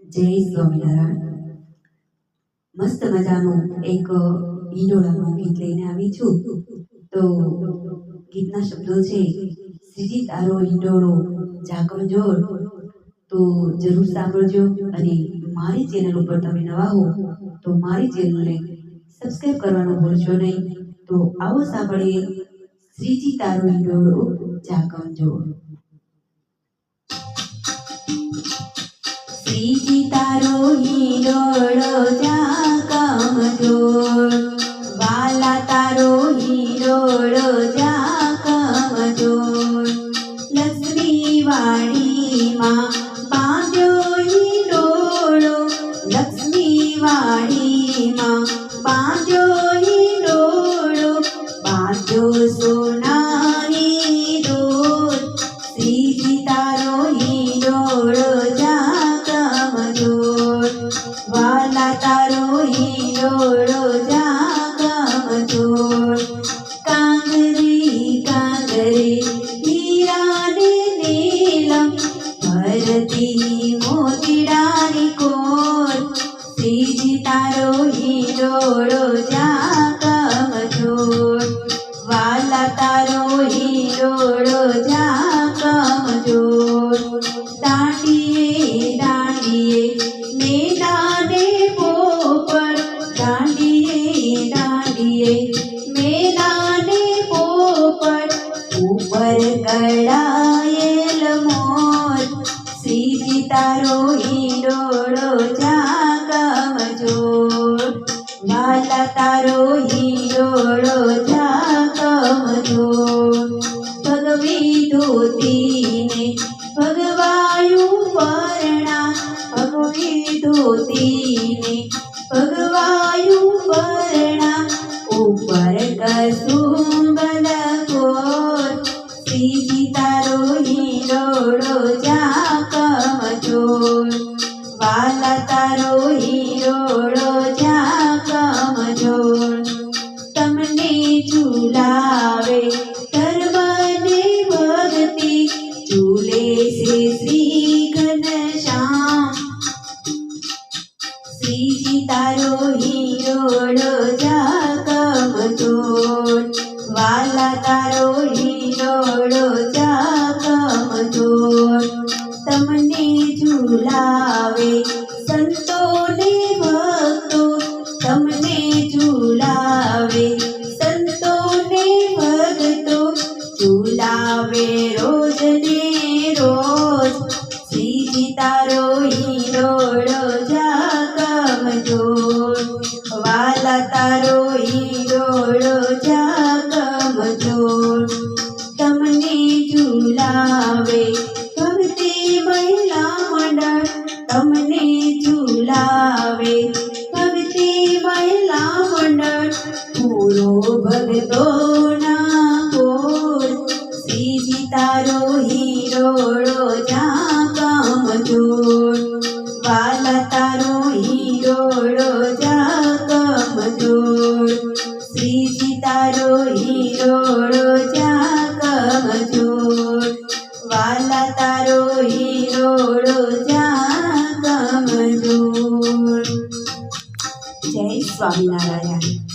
જય સ્વામિનારાયણ. મસ્ત મજાનું એક ઈંડોળાનું ગીત લઈને આવી છું. તો ગીતના શબ્દો છે, શ્રીજી તારો ઈંડોળો જાગો જોર. તો જરૂર સાંભળજો અને મારી ચેનલ ઉપર તમે નવા હો, તો મારી ચેનલને સબસ્ક્રાઇબ કરવાનું ભૂલશો નહીં. તો આવો સાંભળીએ, શ્રીજી તારો ઈંડોળો જાગો શ્રીજી તારો હિંડોળો જાગમ જોર વાલા તારો હિંડોળો જાગમ જોર લક્ષ્મી વાડીમાં બાંધ્યો હિંડોળો લક્ષ્મી વાડીમાં બાંધ્યો તારો હિંડોળો જાગમ કમજોર વાલા વાલા તારો હિંડોળો જાગમ જોર ભગવી ધોતીને ભગવાયું પરણા ભગવી ધોતીને ભગવાયું પરણા ઉપર કસુંબલ કોર શ્રીજી તારો હિંડોળો જાગમ જોર વાલા તારો હિંડોળો શ્રીજી તારો હિંડોળો જાગમ જોર વાલા તારો હિંડોળો જાગમ જોર તમને ઝુલાવે સંતોને ભક્તો. તમને ઝુલાવે સંતોને ભક્તો. ઝુલાવે જોર તમને ઝુલાવે ભક્તિ મહિલા મંડળ. તમને ઝુલાવે ભક્તિ મહિલા મંડળ. પૂરો ભક્તોના તારો હીરોળો જાગમ જોર વાલા તારો હીરોળો જાગમ જોર જય સ્વામિનારાયણ.